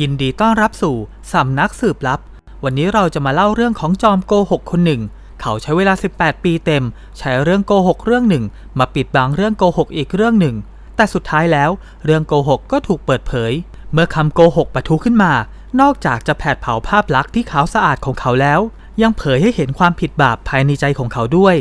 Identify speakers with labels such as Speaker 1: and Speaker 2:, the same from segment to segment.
Speaker 1: ยินดีต้อนรับสู่สำนักสืบลับ วันนี้เราจะมาเล่าเรื่องของจอมโกหกคนหนึ่ง เขาใช้เวลา 18 ปีเต็ม ใช้เรื่องโกหกเรื่องหนึ่ง มาปิดบังเรื่องโกหกอีกเรื่องหนึ่ง แต่สุดท้ายแล้ว เรื่องโกหกก็ถูกเปิดเผย เมื่อคำโกหกปะทุขึ้นมา นอกจากจะแผดเผาภาพลักษณ์ที่ขาวสะอาดของเขาแล้ว ยังเผยให้เห็นความผิดบาปภายในใจของเขาด้วย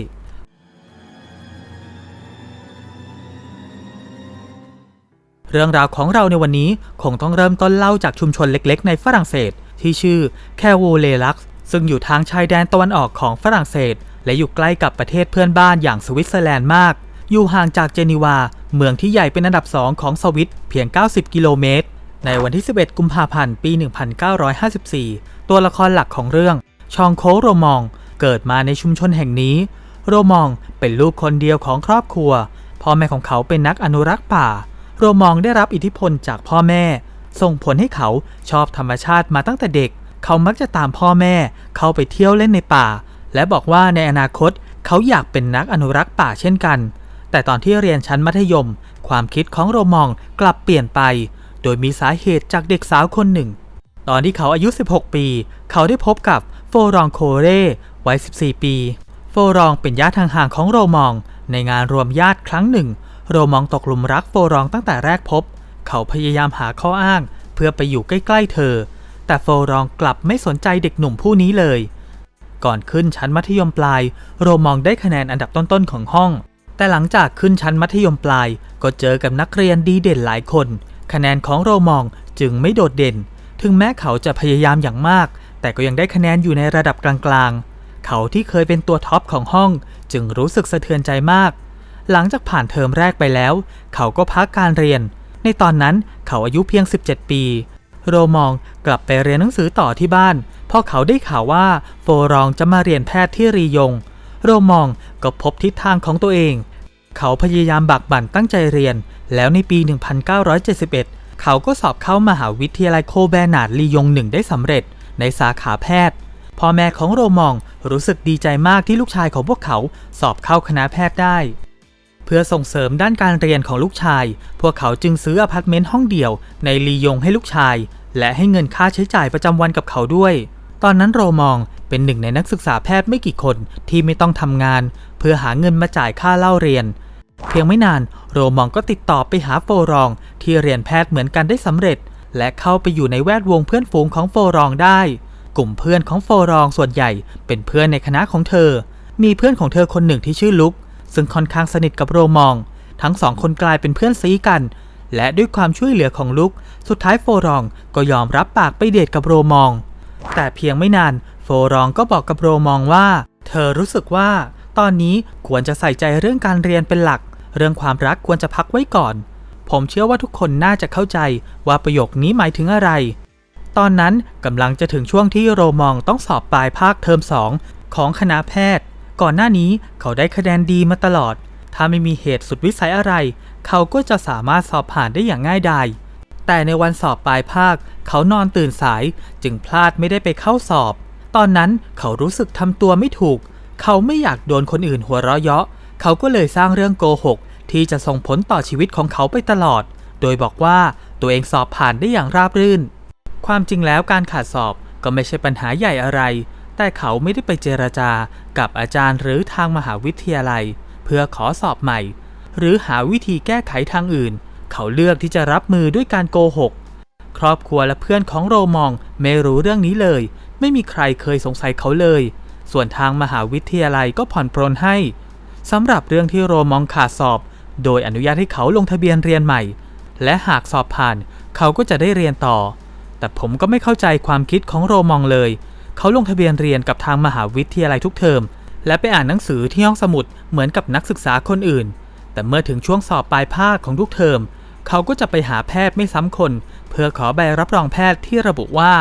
Speaker 1: เรื่องราวของเราในวันนี้คงต้องเริ่มต้นเล่าจากชุมชนเล็กๆ ในฝรั่งเศส ที่ชื่อแคโวเลลักซ์ซึ่งอยู่ทางชายแดนตะวันออกของฝรั่งเศส และอยู่ใกล้กับประเทศเพื่อนบ้านอย่างสวิตเซอร์แลนด์มาก อยู่ห่างจากเจนีวา เมืองที่ใหญ่เป็นอันดับสองของสวิตเพียง 90 กิโลเมตร ในวันที่ 11 กุมภาพันธ์ ปี 1954 ตัวละครหลักของเรื่อง ชองโคโรมอง เกิดมาในชุมชนแห่งนี้ โรมองเป็นลูกคนเดียวของครอบครัว พ่อแม่ของเขาเป็นนักอนุรักษ์ป่า โรมองได้รับอิทธิพลจากพ่อแม่ ส่งผลให้เขาชอบธรรมชาติมาตั้งแต่เด็ก เขามักจะตามพ่อแม่ เข้าไปเที่ยวเล่นในป่า และบอกว่าในอนาคตเขาอยากเป็นนักอนุรักษ์ป่าเช่นกัน แต่ตอนที่เรียนชั้นมัธยม ความคิดของโรมองกลับเปลี่ยนไป โดยมีสาเหตุจากเด็กสาวคนหนึ่ง ตอนที่เขาอายุ 16 ปี เขาได้พบกับโฟรองโคเร่วัย 14 ปี โฟรองเป็นญาติทางห่างของโรมอง ในงานรวมญาติครั้งหนึ่ง โรมองตกหลุมรักโฟรองตั้งแต่แรกพบ เขาพยายามหาข้ออ้าง เพื่อไปอยู่ใกล้ๆเธอ แต่โฟรองกลับไม่สนใจเด็กหนุ่มผู้นี้เลย ก่อนขึ้นชั้นมัธยมปลาย โรมองได้คะแนนอันดับต้นๆของห้อง แต่หลังจากขึ้นชั้นมัธยมปลาย ก็เจอกับนักเรียนดีเด่นหลายคน คะแนนของโรมองจึงไม่โดดเด่น ถึงแม้เขาจะพยายามอย่างมาก แต่ก็ยังได้คะแนนอยู่ในระดับกลางๆ เขาที่เคยเป็นตัวท็อปของห้อง จึงรู้สึกสะเทือนใจมาก หลังจากผ่านเทอมแรกไปแล้ว เขาก็พักการเรียน ในตอนนั้นเขาอายุเพียง 17 ปี โรมองกลับไปเรียนหนังสือต่อที่บ้านเพราะเขาได้ข่าวว่าโฟรองจะมาเรียนแพทย์ที่รียง โรมองก็พบทิศทางของตัวเอง เขาพยายามบักบั่นตั้งใจเรียน แล้วในปี 1971 เขาก็สอบเข้ามหาวิทยาลัยโคแบนาร์ดลียงหนึ่งได้สำเร็จในสาขาแพทย์พ่อแม่ของโรมองรู้สึกดีใจมากที่ลูกชายของพวกเขาสอบเข้าคณะแพทย์ได้ เพื่อส่งเสริมด้านการเรียนของลูกชาย พวกเขาจึงซื้ออพาร์ตเมนต์ห้องเดี่ยวในลียงให้ลูกชาย และให้เงินค่าใช้จ่ายประจำวันกับเขาด้วย ตอนนั้นโรมองเป็นหนึ่งในนักศึกษาแพทย์ไม่กี่คนที่ไม่ต้องทำงาน เพื่อหาเงินมาจ่ายค่าเล่าเรียน เพียงไม่นานโรมองก็ติดต่อไปหาโฟรองที่เรียนแพทย์เหมือนกันได้สำเร็จ และเข้าไปอยู่ในแวดวงเพื่อนฝูงของโฟรองได้ กลุ่มเพื่อนของโฟรองส่วนใหญ่เป็นเพื่อนในคณะของเธอ มีเพื่อนของเธอคนหนึ่งที่ชื่อลุก ซึ่งค่อนข้างสนิทกับโรมอง ทั้งสองคนกลายเป็นเพื่อนซีกัน และด้วยความช่วยเหลือของลุก สุดท้ายโฟรองก็ยอมรับปากไปเดทกับโรมอง แต่เพียงไม่นานโฟรองก็บอกกับโรมองว่า เธอรู้สึกว่า ตอนนี้ควรจะใส่ใจเรื่องการเรียนเป็นหลัก เรื่องความรักควรจะพักไว้ก่อน ผมเชื่อว่าทุกคนน่าจะเข้าใจว่าประโยคนี้หมายถึงอะไร ตอนนั้นกำลังจะถึงช่วงที่โรมองต้องสอบปลายภาคเทอมสองของคณะแพทย์ ก่อนหน้านี้เขาได้คะแนนดีมาตลอด ถ้าไม่มีเหตุสุดวิสัยอะไร เขาก็จะสามารถสอบผ่านได้อย่างง่ายดายแต่ในวันสอบปลายภาค เขานอนตื่นสายจึงพลาดไม่ได้ไปเข้าสอบ ตอนนั้นเขารู้สึกทำตัวไม่ถูก เขาไม่อยากโดนคนอื่นหัวเราะเยาะ เขาก็เลยสร้างเรื่องโกหก ที่จะส่งผลต่อชีวิตของเขาไปตลอด โดยบอกว่าตัวเองสอบผ่านได้อย่างราบรื่น ความจริงแล้วการขาดสอบก็ไม่ใช่ปัญหาใหญ่อะไร แต่เขาไม่ได้ไปเจรจากับอาจารย์หรือทางมหาวิทยาลัย เพื่อขอสอบใหม่ หรือหาวิธีแก้ไขทางอื่น เขาเลือกที่จะรับมือด้วยการโกหก ครอบครัวและเพื่อนของโรมองไม่รู้เรื่องนี้เลย ไม่มีใครเคยสงสัยเขาเลย ส่วนทางมหาวิทยาลัยก็ผ่อนปรนให้สำหรับเรื่องที่โรมองขาดสอบ โดยอนุญาตให้เขาลงทะเบียนเรียนใหม่ และหากสอบผ่าน เขาก็จะได้เรียนต่อ แต่ผมก็ไม่เข้าใจความคิดของโรมองเลย เขาลงทะเบียนเรียนกับทางมหาวิทยาลัยทุกเทอม และไปอ่านหนังสือที่ห้องสมุดเหมือนกับนักศึกษาคนอื่น แต่เมื่อถึงช่วงสอบปลายภาคของทุกเทอม เขาก็จะไปหาแพทย์ไม่ซ้ำคน เพื่อขอใบรับรองแพทย์ที่ระบุว่า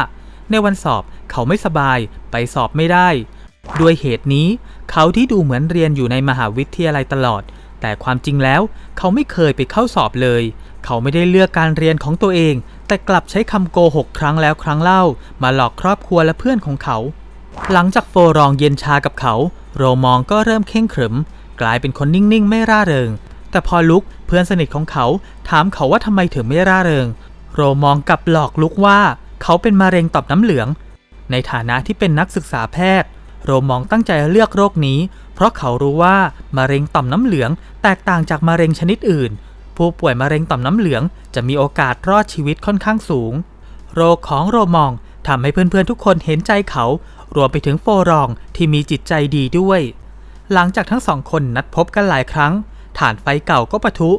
Speaker 1: ในวันสอบเขาไม่สบาย ไปสอบไม่ได้ ด้วยเหตุนี้ เขาที่ดูเหมือนเรียนอยู่ในมหาวิทยาลัยตลอด แต่ความจริงแล้ว เขาไม่เคยไปเข้าสอบเลย เขาไม่ได้เลือกการเรียนของตัวเอง แต่กลับใช้คำโกหกครั้งแล้วครั้งเล่า มาหลอกครอบครัวและเพื่อนของเขา หลังจากโฟรองเย็นชากับเขา โรมองก็เริ่มเข่งขรึม กลายเป็นคนนิ่งๆ ไม่ร่าเริง แต่พอลุกเพื่อนสนิทของเขา ถามเขาว่าทำไมถึงไม่ร่าเริง โรมองกลับหลอกลุกว่า เขาเป็นมะเร็งต่อมน้ำเหลือง ในฐานะที่เป็นนักศึกษาแพทย์ โรมองตั้งใจเลือกโรคนี้ เพราะเขารู้ว่ามะเร็งต่อมน้ำเหลือง แตกต่างจากมะเร็งชนิดอื่น ผู้ป่วยมะเร็งต่อมน้ำเหลือง จะมีโอกาสรอดชีวิตค่อนข้างสูง โรคของโรมองทำให้เพื่อนๆทุกคนเห็นใจเขา รวมไปถึงโฟรองที่มีจิตใจดีด้วย หลังจากทั้งสองคนนัดพบกันหลายครั้ง ฐานไฟเก่าก็ปะทุ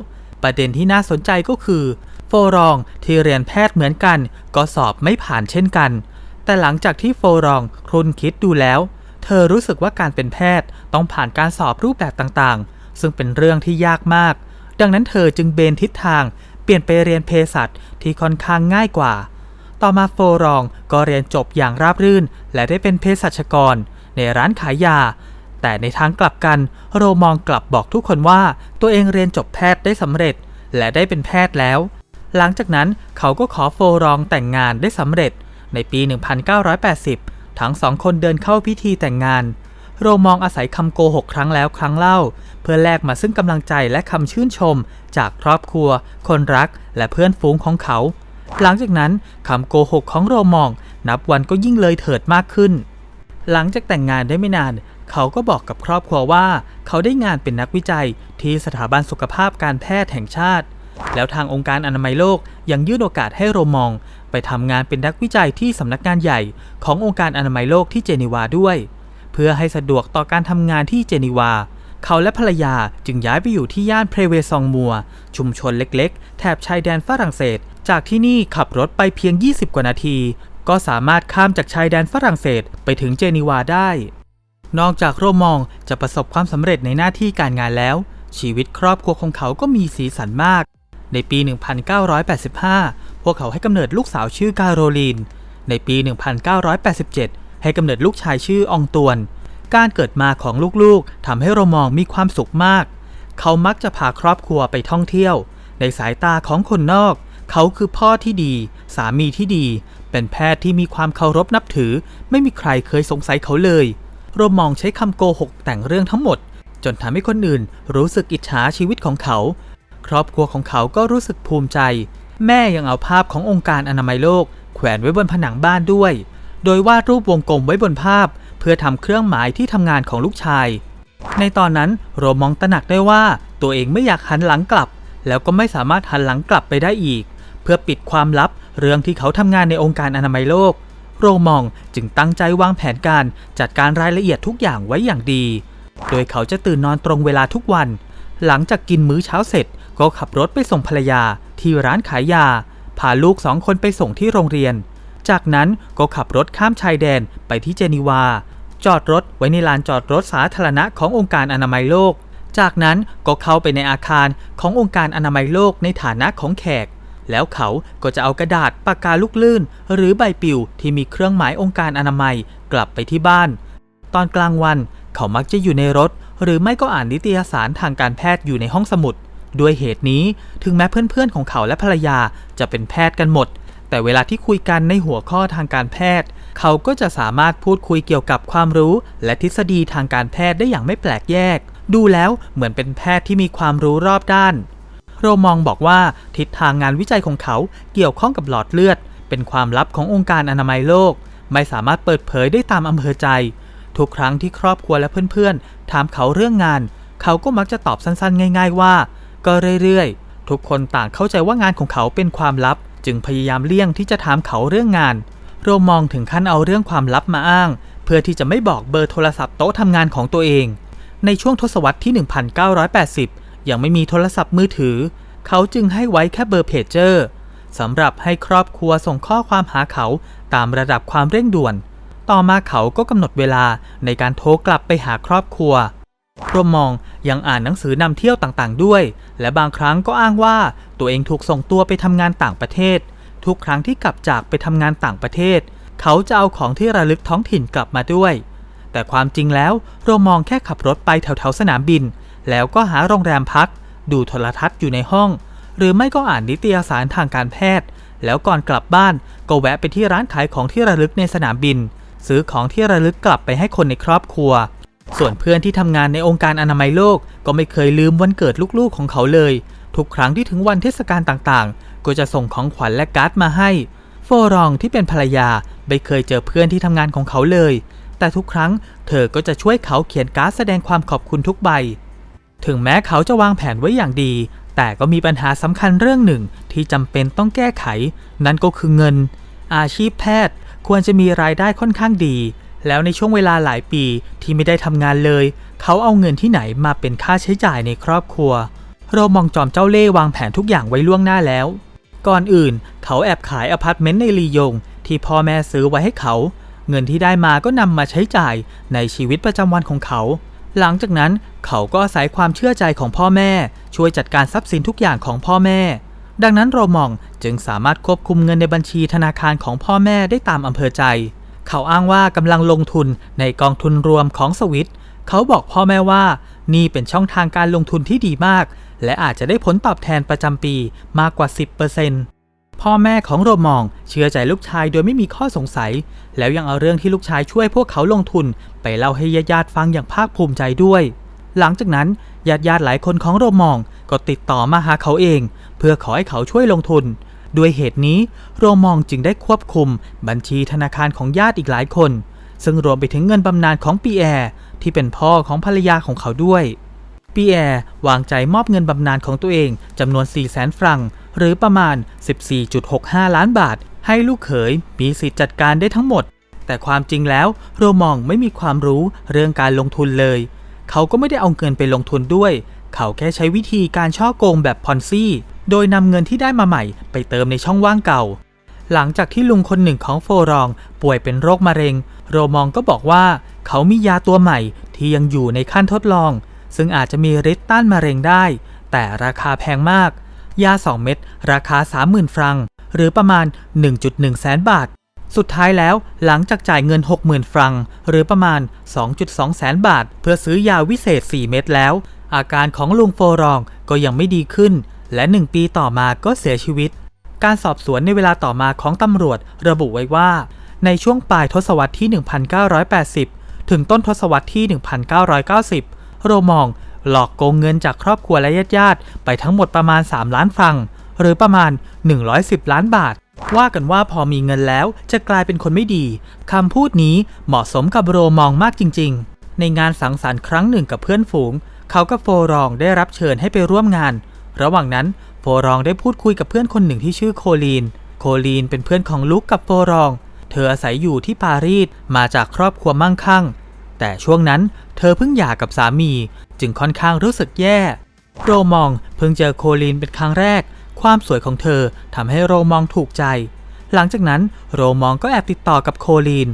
Speaker 1: ประเด็นที่น่าสนใจก็คือ โฟรองที่เรียนแพทย์เหมือนกัน ก็สอบไม่ผ่านเช่นกัน แต่หลังจากที่โฟรองครุนคิดดูแล้ว เธอรู้สึกว่าการเป็นแพทย์ต้องผ่านการสอบรูปแบบต่างๆ ซึ่งเป็นเรื่องที่ยากมาก ดังนั้นเธอจึงเบนทิศทาง เปลี่ยนไปเรียนเภสัชที่ค่อนข้างง่ายกว่า ต่อมาโฟรองก็เรียนจบอย่างราบรื่น และได้เป็นเภสัชกร ในร้านขายยา แต่ในทางกลับกัน โรมองกลับบอกทุกคนว่าตัวเองเรียนจบแพทย์ได้สำเร็จ และได้เป็นแพทย์แล้ว หลังจากนั้นเขาก็ขอโฟรองแต่งงานได้สำเร็จ ในปี 1980 ทั้งสองคนเดินเข้าพิธีแต่งงาน โรมองอาศัยคำโกหกครั้งแล้วครั้งเล่า เพื่อแลกมาซึ่งกำลังใจและคำชื่นชม จากครอบครัว คนรัก และเพื่อนฝูงของเขา หลังจากนั้นคำโกหกของโรมอง นับวันก็ยิ่งเลยเถิดมากขึ้น หลังจากแต่งงานได้ไม่นาน เขาก็บอกกับครอบครัวว่า เขาได้งานเป็นนักวิจัยที่สถาบันสุขภาพการแพทย์แห่งชาติ แล้วทางองค์การอนามัยโลกยังยื่นโอกาสให้โรมอง ไปทำงานเป็นนักวิจัยที่สำนักงานใหญ่ ขององค์การอนามัยโลกที่เจนีวาด้วย พื่อให้สะดวกต่อการทำงานที่เจนีวา เขาและภรรยาจึงย้ายไปอยู่ที่ย่านเพรเวซองมัว ชุมชนเล็กๆ แถบชายแดนฝรั่งเศส จากที่นี่ขับรถไปเพียง 20 กว่านาที ก็สามารถข้ามจากชายแดนฝรั่งเศสไปถึงเจนีวาได้ นอกจากโรมองจะประสบความสำเร็จในหน้าที่การงานแล้ว ชีวิตครอบครัวของเขาก็มีสีสันมาก ในปี 1985 พวกเขาให้กำเนิดลูกสาวชื่อการโรลีน ในปี 1987 ให้กำเนิดลูกชายชื่อองตวน การเกิดมาของลูกๆทำให้โรมองมีความสุขมาก เขามักจะพาครอบครัวไปท่องเที่ยว ในสายตาของคนนอก เขาคือพ่อที่ดี สามีที่ดี เป็นแพทย์ที่มีความเคารพนับถือ ไม่มีใครเคยสงสัยเขาเลยโรมองใช้คำโกหกแต่งเรื่องทั้งหมด จนทำให้คนอื่นรู้สึกอิจฉาชีวิตของเขา ครอบครัวของเขาก็รู้สึกภูมิใจ แม่ยังเอาภาพขององค์การอนามัยโลก แขวนไว้บนผนังบ้านด้วย โดยวาดรูปวงกลมไว้บนภาพ เพื่อทำเครื่องหมายที่ทำงานของลูกชาย ในตอนนั้นโรมองตระหนักได้ว่าตัวเองไม่อยากหันหลังกลับ แล้วก็ไม่สามารถหันหลังกลับไปได้อีก เพื่อปิดความลับเรื่องที่เขาทำงานในองค์การอนามัยโลก โรมองจึงตั้งใจวางแผนการจัดการรายละเอียดทุกอย่างไว้อย่างดี โดยเขาจะตื่นนอนตรงเวลาทุกวัน หลังจากกินมื้อเช้าเสร็จ ก็ขับรถไปส่งภรรยาที่ร้านขายยาพาลูกสองคนไปส่งที่โรงเรียน จากนั้นก็ขับรถข้ามชายแดนไปที่เจนีวา จอดรถไว้ในลานจอดรถสาธารณะขององค์การอนามัยโลก จากนั้นก็เข้าไปในอาคารขององค์การอนามัยโลกในฐานะของแขก แล้วเขาก็จะเอากระดาษปากกาลูกลื่น หรือใบปลิวที่มีเครื่องหมายองค์การอนามัยกลับไปที่บ้าน ตอนกลางวันเขามักจะอยู่ในรถ หรือไม่ก็อ่านนิตยสารทางการแพทย์อยู่ในห้องสมุดด้วยเหตุนี้ถึงแม้เพื่อนๆของเขาและภรรยาจะเป็นแพทย์กันหมด แต่เวลาที่คุยกันในหัวข้อทางการแพทย์ เขาก็จะสามารถพูดคุยเกี่ยวกับความรู้ และทฤษฎีทางการแพทย์ได้อย่างไม่แปลกแยก ดูแล้วเหมือนเป็นแพทย์ที่มีความรู้รอบด้าน โรมองบอกว่าทิศทางงานวิจัยของเขาเกี่ยวข้องกับหลอดเลือด เป็นความลับขององค์การอนามัยโลก ไม่สามารถเปิดเผยได้ตามอำเภอใจ ทุกครั้งที่ครอบครัวและเพื่อนๆ ถามเขาเรื่องงาน เขาก็มักจะตอบสั้นๆ ง่าย ๆ ว่า ก็เรื่อยๆ ทุกคนต่างเข้าใจว่างานของเขาเป็นความลับ จึงพยายามเลี่ยงที่จะถามเขาเรื่องงานโรมองถึงขั้นเอาเรื่องความลับมาอ้าง เพื่อที่จะไม่บอกเบอร์โทรศัพท์โต๊ะทำงานของตัวเอง ในช่วงทศวรรษที่ 1980 ยังไม่มีโทรศัพท์มือถือ เขาจึงให้ไว้แค่เบอร์เพจเจอร์สำหรับให้ครอบครัวส่งข้อความหาเขาตามระดับความเร่งด่วน ต่อมาเขาก็กำหนดเวลาในการโทรกลับไปหาครอบครัว รมมองยังอ่านหนังสือนำเที่ยวต่างๆ ด้วย และบางครั้งก็อ้างว่าตัวเองถูกส่งตัวไปทำงานต่างประเทศ ทุกครั้งที่กลับจากไปทำงานต่างประเทศ เขาจะเอาของที่ระลึกท้องถิ่นกลับมาด้วย แต่ความจริงแล้วโรมองแค่ขับรถไปแถวๆสนามบิน แล้วก็หาโรงแรมพัก ดูโทรทัศน์อยู่ในห้อง หรือไม่ก็อ่านนิตยสารทางการแพทย์ แล้วก่อนกลับบ้านก็แวะไปที่ร้านขายของที่ระลึกในสนามบิน ซื้อของที่ระลึกกลับไปให้คนในครอบครัว ส่วนเพื่อนที่ทำงานในองค์การอนามัยโลกก็ไม่เคยลืมวันเกิดลูกๆของเขาเลย ทุกครั้งที่ถึงวันเทศกาลต่างๆ ก็จะส่งของขวัญและการ์ดมาให้ โฟรองที่เป็นภรรยาไม่เคยเจอเพื่อนที่ทำงานของเขาเลย แต่ทุกครั้งเธอก็จะช่วยเขาเขียนการ์ดแสดงความขอบคุณทุกใบ ถึงแม้เขาจะวางแผนไว้อย่างดี แต่ก็มีปัญหาสำคัญเรื่องหนึ่งที่จำเป็นต้องแก้ไข นั่นก็คือเงิน อาชีพแพทย์ควรจะมีรายได้ค่อนข้างดี แล้วในช่วงเวลาหลายปีที่ไม่ได้ทำงานเลย เขาเอาเงินที่ไหนมาเป็นค่าใช้จ่ายในครอบครัว โรมองจอมเจ้าเล่ห์วางแผนทุกอย่างไว้ล่วงหน้าแล้ว ก่อนอื่น เขาแอบขายอพาร์ตเมนต์ในลียง ที่พ่อแม่ซื้อไว้ให้เขา เงินที่ได้มาก็นำมาใช้จ่ายในชีวิตประจำวันของเขา หลังจากนั้นเขาก็อาศัยความเชื่อใจของพ่อแม่ ช่วยจัดการทรัพย์สินทุกอย่างของพ่อแม่ ดังนั้นโรมองจึงสามารถควบคุมเงินในบัญชีธนาคารของพ่อแม่ได้ตามอำเภอใจ เขาอ้างว่ากำลังลงทุนในกองทุนรวมของสวิต เขาบอกพ่อแม่ว่า นี่เป็นช่องทางการลงทุนที่ดีมาก และอาจจะได้ผลตอบแทนประจำปีมากกว่า 10%พ่อแม่ของโรมองเชื่อใจลูกชายโดยไม่มีข้อสงสัย แล้วยังเอาเรื่องที่ลูกชายช่วยพวกเขาลงทุน ไปเล่าให้ญาติๆฟังอย่างภาคภูมิใจด้วย หลังจากนั้นญาติญาติๆหลายคนของโรมองก็ติดต่อมาหาเขาเอง เพื่อขอให้เขาช่วยลงทุน ด้วยเหตุนี้โรมองจึงได้ควบคุมบัญชีธนาคารของญาติอีกหลายคน ซึ่งรวมไปถึงเงินบำนาญของปีแอร์ที่เป็นพ่อของภรรยาของเขาด้วยปีแอร์วางใจมอบเงินบำนาญของตัวเองจำนวน 4 0 0แสนฟรัง หรือประมาณ 14.65 ล้านบาท ให้ลูกเขยมีสิทธิ์จัดการได้ทั้งหมด แต่ความจริงแล้วโรมองไม่มีความรู้เรื่องการลงทุนเลย เขาก็ไม่ได้เอาเงินไปลงทุนด้วย เขาแค่ใช้วิธีการช่อโกงแบบพอนซี่ โดยนำเงินที่ได้มาใหม่ไปเติมในช่องว่างเก่า หลังจากที่ลุงคนหนึ่งของโฟรองป่วยเป็นโรคมะเร็ง โรมองก็บอกว่า เขามียาตัวใหม่ที่ยังอยู่ในขั้นทดลอง ซึ่งอาจจะมีฤทธิ์ต้านมะเร็งได้ แต่ราคาแพงมาก ยา 2 เม็ดราคา 30,000 ฟรัง หรือประมาณ 1.1 แสนบาท สุดท้ายแล้วหลังจากจ่ายเงิน 60,000 ฟรัง หรือประมาณ 2.2 แสนบาท เพื่อซื้อยาวิเศษ 4 เม็ดแล้ว อาการของลุงโฟรองก็ยังไม่ดีขึ้น และ 1 ปีต่อมาก็เสียชีวิต การสอบสวนในเวลาต่อมาของตำรวจระบุไว้ว่า ในช่วงปลายทศวรรษที่ 1980 ถึงต้นทศวรรษที่ 1990 โรมองหลอกโกงเงินจากครอบครัวและญาติๆไปทั้งหมดประมาณ 3 ล้านฟรังหรือประมาณ 110 ล้านบาท ว่ากันว่าพอมีเงินแล้วจะกลายเป็นคนไม่ดี คำพูดนี้เหมาะสมกับโรมองมากจริง ๆ ในงานสังสรรค์ครั้งหนึ่งกับเพื่อนฝูง เขากับโฟรองได้รับเชิญให้ไปร่วมงาน ระหว่างนั้นโฟรองได้พูดคุยกับเพื่อนคนหนึ่งที่ชื่อโคลีน โคลีนเป็นเพื่อนของลุกกับโฟรอง เธออาศัยอยู่ที่ปารีสมาจากครอบครัวมั่งคั่ง แต่ช่วงนั้นเธอเพิ่งหย่ากับสามี จึงค่อนข้างรู้สึกแย่ โรมองเพิ่งเจอโคลีนเป็นครั้งแรก ความสวยของเธอทำให้โรมองถูกใจ หลังจากนั้นโรมองก็แอบติดต่อกับโคลีน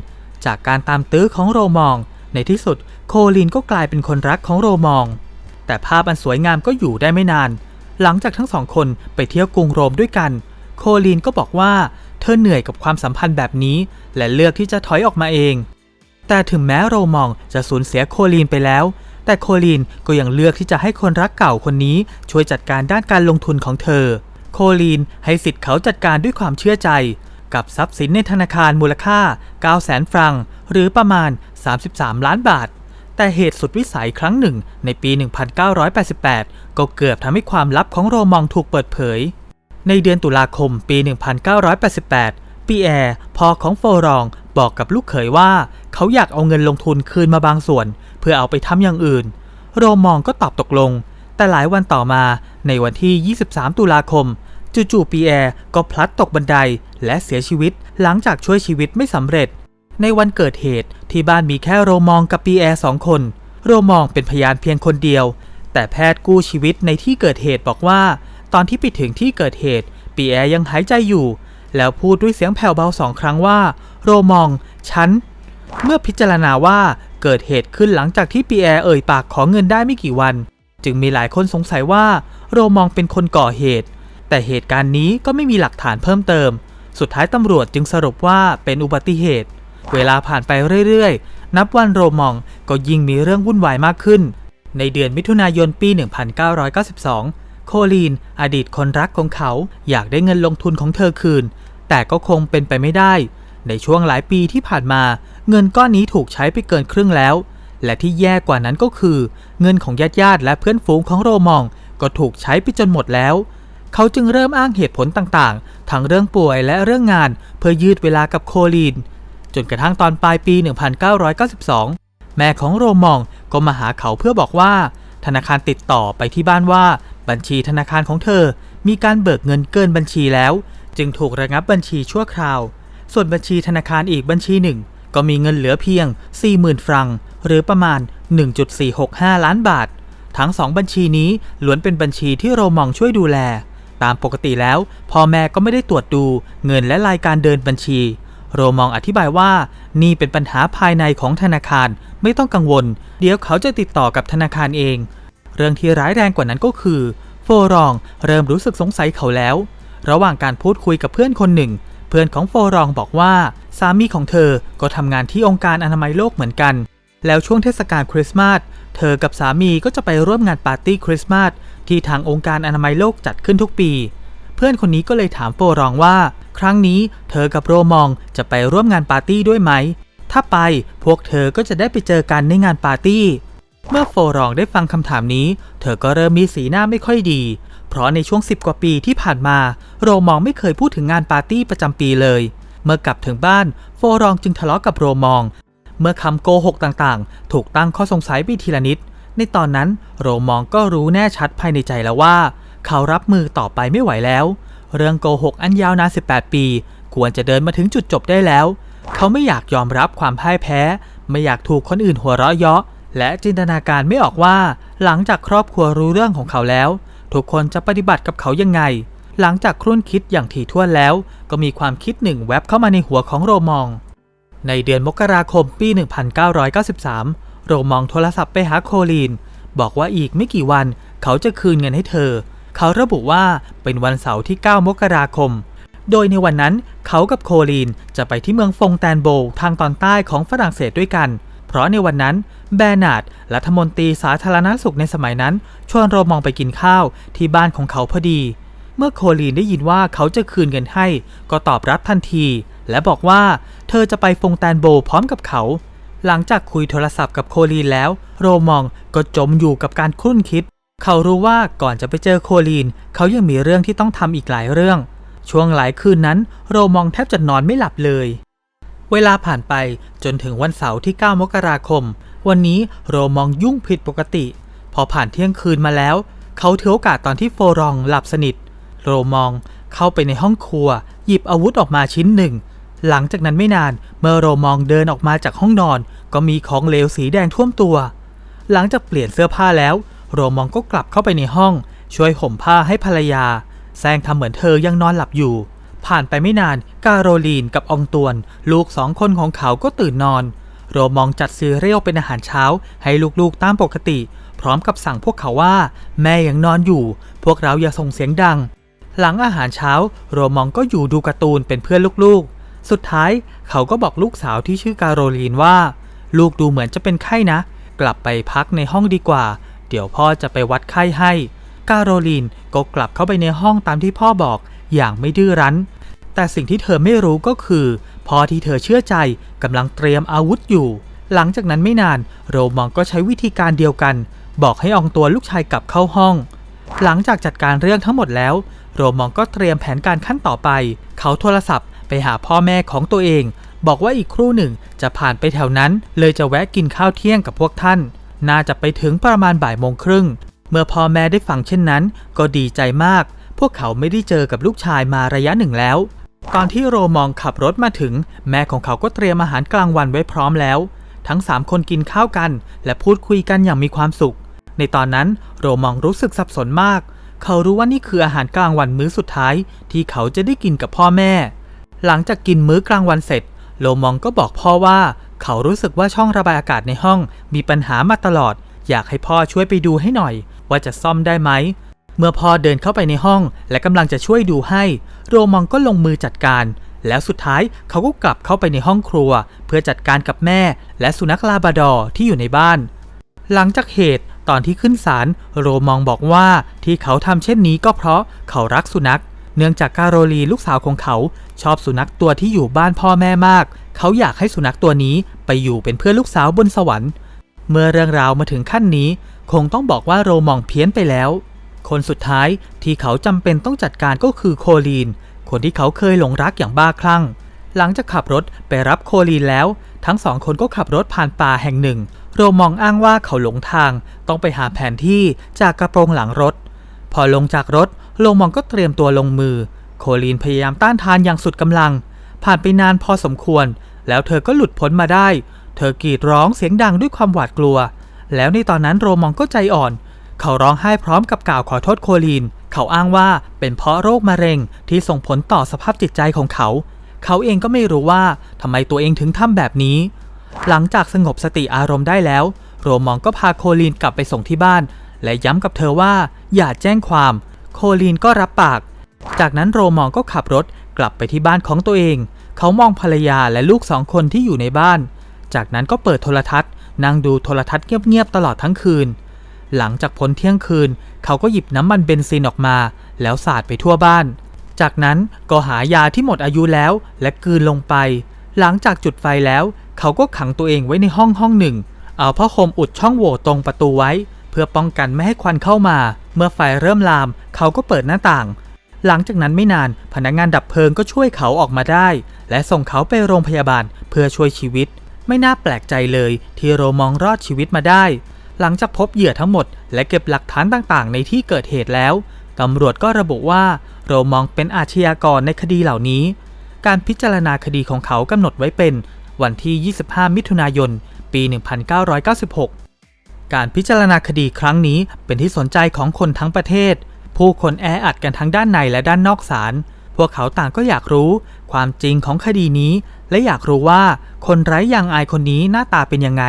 Speaker 1: จากการตามตื้อของโรมอง ในที่สุดโคลีนก็กลายเป็นคนรักของโรมอง แต่ภาพอันสวยงามก็อยู่ได้ไม่นาน หลังจากทั้งสองคนไปเที่ยวกรุงโรมด้วยกัน โคลีนก็บอกว่าเธอเหนื่อยกับความสัมพันธ์แบบนี้ และเลือกที่จะถอยออกมาเอง แต่ถึงแม้โรมองจะสูญเสียโคลีนไปแล้ว แต่โคลีนก็ยังเลือกที่จะให้คนรักเก่าคนนี้ช่วยจัดการด้านการลงทุนของเธอ โคลีนให้สิทธิ์เขาจัดการด้วยความเชื่อใจ กับทรัพย์สินในธนาคารมูลค่า 9 0 0 0 0 0 ฟรัง หรือประมาณ 33 ล้านบาท แต่เหตุสุดวิสัยครั้งหนึ่งในปี 1988 ก็เกือบทำให้ความลับของโรมองถูกเปิดเผย ในเดือนตุลาคมปี 1988 ปีแอร์พ่อของโฟรองบอกกับลูกเขยว่า เขาอยากเอาเงินลงทุนคืนมาบางส่วน เพื่อเอาไปทำอย่างอื่น โรมองก็ตอบตกลง แต่หลายวันต่อมาในวันที่ 23 ตุลาคมจู่ๆปีแอร์ก็พลัดตกบันไดและเสียชีวิตหลังจากช่วยชีวิตไม่สำเร็จ ในวันเกิดเหตุที่บ้านมีแค่โรมองกับปีแอร์สองคน โรมองเป็นพยานเพียงคนเดียว แต่แพทย์กู้ชีวิตในที่เกิดเหตุบอกว่า ตอนที่ไปถึงที่เกิดเหตุ ปีแอร์ยังหายใจอยู่ แล้วพูดด้วยเสียงแผ่วเบาสองครั้งว่า โรมอง ฉัน เมื่อพิจารณาว่าเกิดเหตุขึ้นหลังจากที่ปีแอร์เอ่ยปากขอเงินได้ไม่กี่วัน จึงมีหลายคนสงสัยว่า โรมองเป็นคนก่อเหตุ แต่เหตุการณ์นี้ก็ไม่มีหลักฐานเพิ่มเติม สุดท้ายตำรวจจึงสรุปว่าเป็นอุบัติเหตุ เวลาผ่านไปเรื่อยๆ นับวันโรมองก็ยิ่งมีเรื่องวุ่นวายมากขึ้น ในเดือนมิถุนายนปี 1992 โคลีน อดีตคนรักของเขาอยากได้เงินลงทุนของเธอคืน แต่ก็คงเป็นไปไม่ได้ ในช่วงหลายปีที่ผ่านมา เงินก้อนนี้ถูกใช้ไปเกินครึ่งแล้ว และที่แย่กว่านั้นก็คือ เงินของญาติญาติและเพื่อนฝูงของโรมองก็ถูกใช้ไปจนหมดแล้ว เขาจึงเริ่มอ้างเหตุผลต่างๆ ทั้งเรื่องป่วยและเรื่องงานเพื่อยืดเวลากับโคลีน จนกระทั่งตอนปลายปี 1992 แม่ของโรมองก็มาหาเขาเพื่อบอกว่า ธนาคารติดต่อไปที่บ้านว่า บัญชีธนาคารของเธอ มีการเบิกเงินเกินบัญชีแล้ว จึงถูกระงับบัญชีชั่วคราว ส่วนบัญชีธนาคารอีกบัญชีหนึ่ง ก็มีเงินเหลือเพียง 40,000 ฟรัง หรือประมาณ 1.465 ล้านบาท ทั้งสองบัญชีนี้ล้วนเป็นบัญชีที่โรมองช่วยดูแล ตามปกติแล้วพ่อแม่ก็ไม่ได้ตรวจดูเงินและรายการเดินบัญชี โรมองอธิบายว่า นี่เป็นปัญหาภายในของธนาคารไม่ต้องกังวล เดี๋ยวเขาจะติดต่อกับธนาคารเอง เรื่องที่ร้ายแรงกว่านั้นก็คือ โฟรองเริ่มรู้สึกสงสัยเขาแล้ว ระหว่างการพูดคุยกับเพื่อนคนหนึ่ง เพื่อนของโฟรองบอกว่าสามีของเธอก็ทำงานที่องค์การอนามัยโลกเหมือนกัน แล้วช่วงเทศกาลคริสต์มาสเธอกับสามีก็จะไปร่วมงานปาร์ตี้คริสต์มาสที่ทางองค์การอนามัยโลกจัดขึ้นทุกปี เพื่อนคนนี้ก็เลยถามโฟรองว่า ครั้งนี้เธอกับโรมองจะไปร่วมงานปาร์ตี้ด้วยไหม ถ้าไปพวกเธอก็จะได้ไปเจอกันในงานปาร์ตี้ เมื่อโฟรองได้ฟังคำถามนี้ เธอก็เริ่มมีสีหน้าไม่ค่อยดี เพราะในช่วง 10 กว่าปีที่ผ่านมา โรมองไม่เคยพูดถึงงานปาร์ตี้ประจำปีเลย เมื่อกลับถึงบ้าน โฟรองจึงทะเลาะกับโรมอง เมื่อคำโกหกต่างๆ ถูกตั้งข้อสงสัยไปทีละนิด ในตอนนั้นโรมองก็รู้แน่ชัดภายในใจแล้วว่า เขารับมือต่อไปไม่ไหวแล้ว เรื่องโกหกอันยาวนาน 18 ปี ควรจะเดินมาถึงจุดจบได้แล้ว เขาไม่อยากยอมรับความพ่ายแพ้ ไม่อยากถูกคนอื่นหัวเราะเยาะ และจินตนาการไม่ออกว่า หลังจากครอบครัวรู้เรื่องของเขาแล้ว ทุกคนจะปฏิบัติกับเขายังไง หลังจากครุ่นคิดอย่างถี่ถ้วนแล้ว ก็มีความคิดหนึ่งแวบเข้ามาในหัวของโรมอง ในเดือนมกราคมปี 1993 โรมองโทรศัพท์ไปหาโคลีน บอกว่าอีกไม่กี่วันเขาจะคืนเงินให้เธอ เขาระบุว่าเป็นวันเสาร์ที่ 9 มกราคม โดยในวันนั้นเขากับโคลีนจะไปที่เมืองฟงแตนโบทางตอนใต้ของฝรั่งเศสด้วยกัน เพราะในวันนั้นแบรนาร์ดรัฐมนตรีสาธารณสุขในสมัยนั้น ชวนโรมองไปกินข้าวที่บ้านของเขาพอดี เมื่อโคลีนได้ยินว่าเขาจะคืนเงินให้ ก็ตอบรับทันที และบอกว่าเธอจะไปฟงแตนโบพร้อมกับเขาหลังจากคุยโทรศัพท์กับโคลีนแล้ว โรมองก็จมอยู่กับการครุ่นคิด เขารู้ว่าก่อนจะไปเจอโคลีน เขายังมีเรื่องที่ต้องทำอีกหลายเรื่อง ช่วงหลายคืนนั้น โรมองแทบจะนอนไม่หลับเลย เวลาผ่านไปจนถึงวันเสาร์ที่ 9 มกราคม วันนี้โรมองยุ่งผิดปกติ พอผ่านเที่ยงคืนมาแล้ว เขาถือโอกาสตอนที่โฟรองหลับสนิท โรมองเข้าไปในห้องครัว หยิบอาวุธออกมาชิ้นหนึ่ง หลังจากนั้นไม่นานเมื่อโรมองเดินออกมาจากห้องนอน ก็มีของเหลวสีแดงท่วมตัว หลังจากเปลี่ยนเสื้อผ้าแล้ว โรมองก็กลับเข้าไปในห้อง ช่วยห่มผ้าให้ภรรยา แซงทำเหมือนเธอยังนอนหลับอยู่ ผ่านไปไม่นานกาโรลีนกับองตวน ลูกสองคนของเขาก็ตื่นนอน โรมองจัดซีเรียลเป็นอาหารเช้า ให้ลูกๆตามปกติ พร้อมกับสั่งพวกเขาว่า แม่ยังนอนอยู่ พวกเราอย่าส่งเสียงดัง หลังอาหารเช้า โรมองก็อยู่ดูการ์ตูนเป็นเพื่อนลูกๆ สุดท้ายเขาก็บอกลูกสาวที่ชื่อกาโรลีนว่า ลูกดูเหมือนจะเป็นไข้นะ กลับไปพักในห้องดีกว่า เดี๋ยวพ่อจะไปวัดไข้ให้ กาโรลีนก็กลับเข้าไปในห้องตามที่พ่อบอกอย่างไม่ดื้อรั้น แต่สิ่งที่เธอไม่รู้ก็คือพ่อที่เธอเชื่อใจกำลังเตรียมอาวุธอยู่ หลังจากนั้นไม่นานโรมองก็ใช้วิธีการเดียวกัน บอกให้อองตัวลูกชายกลับเข้าห้อง หลังจากจัดการเรื่องทั้งหมดแล้ว โรมองก็เตรียมแผนการขั้นต่อไป เขาโทรศัพท์ไปหาพ่อแม่ของตัวเอง บอกว่าอีกครู่หนึ่งจะผ่านไปแถวนั้น เลยจะแวะกินข้าวเที่ยงกับพวกท่าน น่าจะไปถึงประมาณบ่ายโมงครึ่ง เมื่อพ่อแม่ได้ฟังเช่นนั้น ก็ดีใจมาก พวกเขาไม่ได้เจอกับลูกชายมาระยะหนึ่งแล้ว ตอนที่โรมองขับรถมาถึง แม่ของเขาก็เตรียมอาหารกลางวันไว้พร้อมแล้ว ทั้งสามคนกินข้าวกัน และพูดคุยกันอย่างมีความสุข ในตอนนั้นโรมองรู้สึกสับสนมาก เขารู้ว่านี่คืออาหารกลางวันมื้อสุดท้าย ที่เขาจะได้กินกับพ่อแม่ หลังจากกินมื้อกลางวันเสร็จ โรมองก็บอกพ่อว่า เขารู้สึกว่าช่องระบายอากาศในห้องมีปัญหามาตลอด อยากให้พ่อช่วยไปดูให้หน่อย ว่าจะซ่อมได้ไหม เมื่อพ่อเดินเข้าไปในห้อง และกำลังจะช่วยดูให้ โรมองก็ลงมือจัดการ แล้วสุดท้ายเขาก็กลับเข้าไปในห้องครัว เพื่อจัดการกับแม่ และสุนัขลาบราดอร์ที่อยู่ในบ้าน หลังจากเหตุตอนที่ขึ้นศาลโรมองบอกว่าที่เขาทำเช่นนี้ก็เพราะเขารักสุนัข เนื่องจากกาโรลีลูกสาวของเขา ชอบสุนัขตัวที่อยู่บ้านพ่อแม่มาก เขาอยากให้สุนัขตัวนี้ไปอยู่เป็นเพื่อนลูกสาวบนสวรรค์ เมื่อเรื่องราวมาถึงขั้นนี้ คงต้องบอกว่าโรมองเพี้ยนไปแล้ว คนสุดท้ายที่เขาจำเป็นต้องจัดการก็คือโคลีน คนที่เขาเคยหลงรักอย่างบ้าคลั่ง หลังจากขับรถไปรับโคลีนแล้ว ทั้งสองคนก็ขับรถผ่านป่าแห่งหนึ่ง โรมองอ้างว่าเขาหลงทาง ต้องไปหาแผนที่จากกระโปรงหลังรถ พอลงจากรถโรมองก็เตรียมตัวลงมือ โคลีนพยายามต้านทานอย่างสุดกำลัง ผ่านไปนานพอสมควร แล้วเธอก็หลุดพ้นมาได้ เธอกรีดร้องเสียงดังด้วยความหวาดกลัว แล้วในตอนนั้นโรมองก็ใจอ่อน เขาร้องไห้พร้อมกับกล่าวขอโทษโคลีน เขาอ้างว่าเป็นเพราะโรคมะเร็งที่ส่งผลต่อสภาพจิตใจของเขา เขาเองก็ไม่รู้ว่าทำไมตัวเองถึงทำแบบนี้ หลังจากสงบสติอารมณ์ได้แล้ว โรมองก็พาโคลีนกลับไปส่งที่บ้าน และย้ำกับเธอว่าอย่าแจ้งความ โคลีนก็รับปาก จากนั้นโรมองก็ขับรถ กลับไปที่บ้านของตัวเอง เขามองภรรยาและลูกสองคนที่อยู่ในบ้าน จากนั้นก็เปิดโทรทัศน์ นั่งดูโทรทัศน์เงียบๆตลอดทั้งคืน หลังจากพ้นเที่ยงคืน เขาก็หยิบน้ำมันเบนซินออกมา แล้วสาดไปทั่วบ้าน จากนั้นก็หายาที่หมดอายุแล้วและกืนลงไป หลังจากจุดไฟแล้ว เขาก็ขังตัวเองไว้ในห้องห้องหนึ่ง เอาผ้าห่มอุดช่องโหว่ตรงประตูไว้ เพื่อป้องกันไม่ให้ควันเข้ามา เมื่อไฟเริ่มลาม เขาก็เปิดหน้าต่าง หลังจากนั้นไม่นานพนักงานดับเพลิงก็ช่วยเขาออกมาได้ และส่งเขาไปโรงพยาบาลเพื่อช่วยชีวิต ไม่น่าแปลกใจเลยที่โรมองรอดชีวิตมาได้ หลังจากพบเหยื่อทั้งหมด และเก็บหลักฐานต่างๆ ในที่เกิดเหตุแล้วตำรวจก็ระบุว่าโรมองเป็นอาชญากรในคดีเหล่านี้ การพิจารณาคดีของเขากำหนดไว้เป็น วันที่ 25 มิถุนายน ปี 1996 การพิจารณาคดีครั้งนี้เป็นที่สนใจของคนทั้งประเทศ ผู้คนแออัดกันทั้งด้านในและด้านนอกศาล พวกเขาต่างก็อยากรู้ความจริงของคดีนี้ และอยากรู้ว่าคนไร้ยางอายคนนี้หน้าตาเป็นยังไง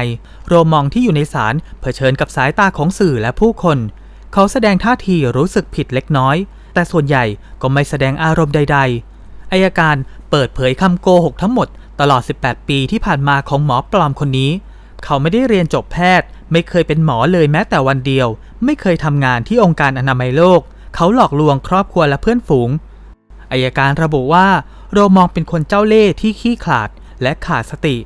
Speaker 1: โรมองที่อยู่ในศาลเผชิญกับสายตาของสื่อและผู้คน เขาแสดงท่าทีรู้สึกผิดเล็กน้อย แต่ส่วนใหญ่ก็ไม่แสดงอารมณ์ใด ๆ อายการเปิดเผยคำโกหกทั้งหมด ตลอด 18 ปีที่ผ่านมาของหมอปลอมคนนี้ เขาไม่ได้เรียนจบแพทย์ ไม่เคยเป็นหมอเลยแม้แต่วันเดียว ไม่เคยทำงานที่องค์การอนามัยโลก เขาหลอกลวงครอบครัวและเพื่อนฝูงอายการระบุว่าโรมองเป็นคนเจ้าเล่ห์ที่ขี้ขลาดและขาดสติ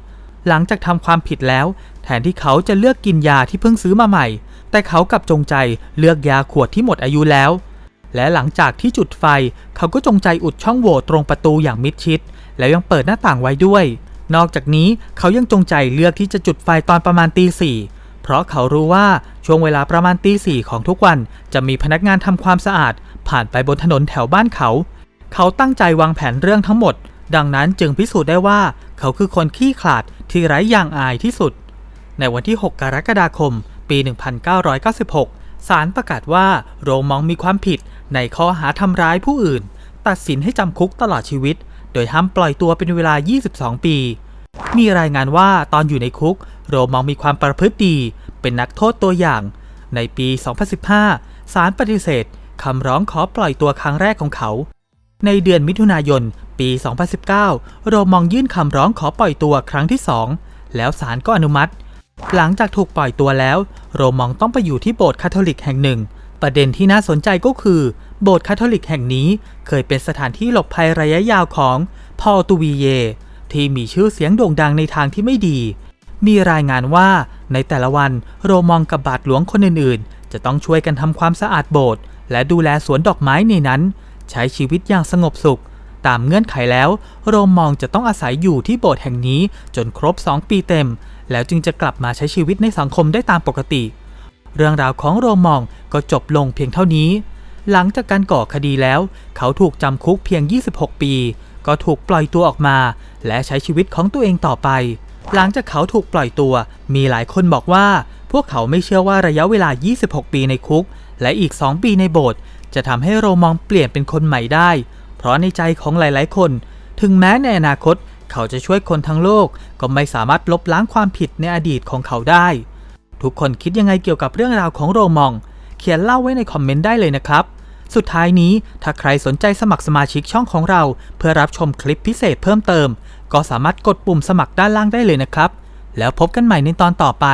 Speaker 1: หลังจากทำความผิดแล้ว แทนที่เขาจะเลือกกินยาที่เพิ่งซื้อมาใหม่ แต่เขากลับจงใจเลือกยาขวดที่หมดอายุแล้ว และหลังจากที่จุดไฟ เขาก็จงใจอุดช่องโหว่ตรงประตูอย่างมิดชิด แล้วยังเปิดหน้าต่างไว้ด้วย นอกจากนี้เขายังจงใจเลือกที่จะจุดไฟตอนประมาณตีสี่ เพราะเขารู้ว่าช่วงเวลาประมาณตีสี่ของทุกวันจะมีพนักงานทำความสะอาด ผ่านไปบนถนนแถวบ้านเขา เขาตั้งใจวางแผนเรื่องทั้งหมด ดังนั้นจึงพิสูจน์ได้ว่าเขาคือคนขี้ขลาดที่ไร้ยางอายที่สุด ในวันที่ 6 กรกฎาคม ปี 1996 ศาลประกาศว่าโรมองมีความผิดในข้อหาทำร้ายผู้อื่น ตัดสินให้จำคุกตลอดชีวิต โดยห้ามปล่อยตัวเป็นเวลา 22 ปี มีรายงานว่าตอนอยู่ในคุก โรมองมีความประพฤติดี เป็นนักโทษตัวอย่าง ในปี 2015 ศาลปฏิเสธคำร้องขอปล่อยตัวครั้งแรกของเขา ในเดือนมิถุนายน ปี 2019 โรมองยื่นคำร้องขอปล่อยตัวครั้งที่ 2 แล้วศาลก็อนุมัติ หลังจากถูกปล่อยตัวแล้ว โรมองต้องไปอยู่ที่โบสถ์คาทอลิกแห่งหนึ่ง ประเด็นที่น่าสนใจก็คือ โบสถ์คาทอลิกแห่งนี้ เคยเป็นสถานที่หลบภัยระยะยาวของพอลตูวีเย ที่มีชื่อเสียงโด่งดังในทางที่ไม่ดี มีรายงานว่าในแต่ละวันโรมองกับบาทหลวงคนอื่นๆ จะต้องช่วยกันทำความสะอาดโบสถ์และดูแลสวนดอกไม้ในนั้น ใช้ชีวิตอย่างสงบสุข ตามเงื่อนไขแล้ว โรมองจะต้องอาศัยอยู่ที่โบสถ์แห่งนี้จนครบ 2 ปีเต็ม แล้วจึงจะกลับมาใช้ชีวิตในสังคมได้ตามปกติ เรื่องราวของโรมองก็จบลงเพียงเท่านี้ หลังจากการก่อคดีแล้ว เขาถูกจำคุกเพียง 26 ปี ก็ถูกปล่อยตัวออกมา และใช้ชีวิตของตัวเองต่อไป หลังจากเขาถูกปล่อยตัว มีหลายคนบอกว่า พวกเขาไม่เชื่อว่าระยะเวลา 26 ปีในคุก และอีก 2 ปีในโบสถ์จะทำให้โรมองเปลี่ยนเป็นคนใหม่ได้ เพราะในใจของหลาย ๆ คน ถึงแม้ในอนาคต เขาจะช่วยคนทั้งโลก ก็ไม่สามารถลบล้างความผิดในอดีตของเขาได้ ทุกคนคิดยังไงเกี่ยวกับเรื่องราวของโรมอง เขียนเล่าไว้ในคอมเมนต์ได้เลยนะครับ สุดท้ายนี้ถ้าใครสนใจสมัครสมาชิกช่องของเรา เพื่อรับชมคลิปพิเศษเพิ่มเติม ก็สามารถกดปุ่มสมัครด้านล่างได้เลยนะครับ แล้วพบกันใหม่ในตอนต่อไป